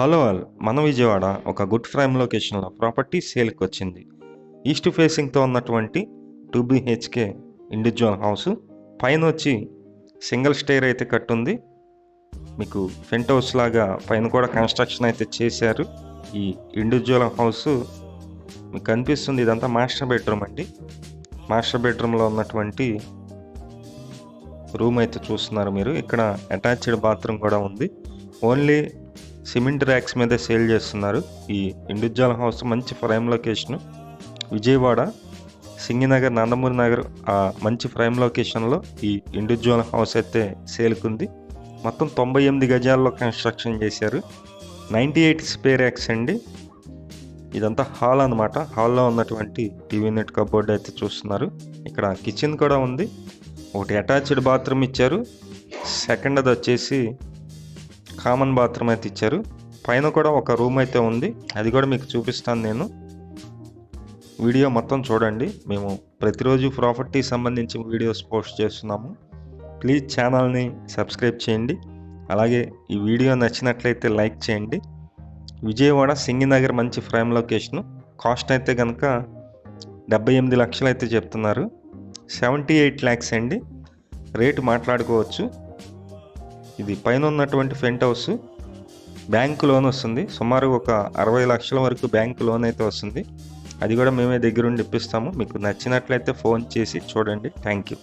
Hello all మన విజయవాడ ఒక good Prime లొకేషన్లో ప్రాపర్టీ సేల్కి వచ్చింది. ఈస్ట్ ఫేసింగ్తో ఉన్నటువంటి టూ బిహెచ్కే ఇండివిజువల్ హౌస్. పైన వచ్చి సింగిల్ స్టేర్ అయితే కట్టుంది. మీకు ఫెంట్ హౌస్ లాగా పైన కూడా కన్స్ట్రక్షన్ అయితే చేశారు. ఈ ఇండివిజువల్ హౌస్ మీకు కనిపిస్తుంది. ఇదంతా మాస్టర్ బెడ్రూమ్ అండి. మాస్టర్ బెడ్రూమ్లో ఉన్నటువంటి రూమ్ అయితే చూస్తున్నారు మీరు. ఇక్కడ అటాచ్డ్ బాత్రూమ్ కూడా ఉంది. ఓన్లీ సిమెంట్ ర్యాక్స్ మీద సేల్ చేస్తున్నారు. ఈ ఇండివిజువల్ హౌస్ మంచి ప్రైమ్ లొకేషన్. విజయవాడ సింగినగర్ నందమూరి నగర్ ఆ మంచి ప్రైమ్ లొకేషన్లో ఈ ఇండివిజువల్ హౌస్ అయితే సేల్కుంది. మొత్తం తొంభై ఎనిమిది గజాల్లో కన్స్ట్రక్షన్ చేశారు. నైంటీ ఎయిట్ స్పేర్ యాక్స్ అండి. ఇదంతా హాల్ అనమాట హాల్లో ఉన్నటువంటి టీవీ నెట్ కబోర్డ్ అయితే చూస్తున్నారు. ఇక్కడ కిచెన్ కూడా ఉంది. ఒకటి అటాచ్డ్ బాత్రూమ్ ఇచ్చారు. సెకండ్ అది వచ్చేసి కామన్ బాత్రూమ్ అయితే ఇచ్చారు. పైన కూడా ఒక రూమ్ అయితే ఉంది. అది కూడా మీకు చూపిస్తాను నేను. వీడియో మొత్తం చూడండి. మేము ప్రతిరోజు ప్రాపర్టీ సంబంధించి వీడియోస్ పోస్ట్ చేస్తున్నాము. ప్లీజ్ ఛానల్ని సబ్స్క్రైబ్ చేయండి. అలాగే ఈ వీడియో నచ్చినట్లయితే లైక్ చేయండి. విజయవాడ సింగినగర్ మంచి ఫ్రేమ్ లొకేషను. కాస్ట్ అయితే కనుక డెబ్బై ఎనిమిది లక్షలు అయితే చెప్తున్నారు. సెవెంటీ ఎయిట్ ల్యాక్స్ అండి. రేటు మాట్లాడుకోవచ్చు. ఇది పైన ఉన్నటువంటి ఫెంట్ హౌస్. బ్యాంక్ లోన్ వస్తుంది. సుమారు ఒక అరవై లక్షల వరకు బ్యాంక్ లోన్ అయితే వస్తుంది. అది కూడా మేమే దగ్గరుండి ఇప్పిస్తాము. మీకు నచ్చినట్లయితే ఫోన్ చేసి చూడండి. Thank you.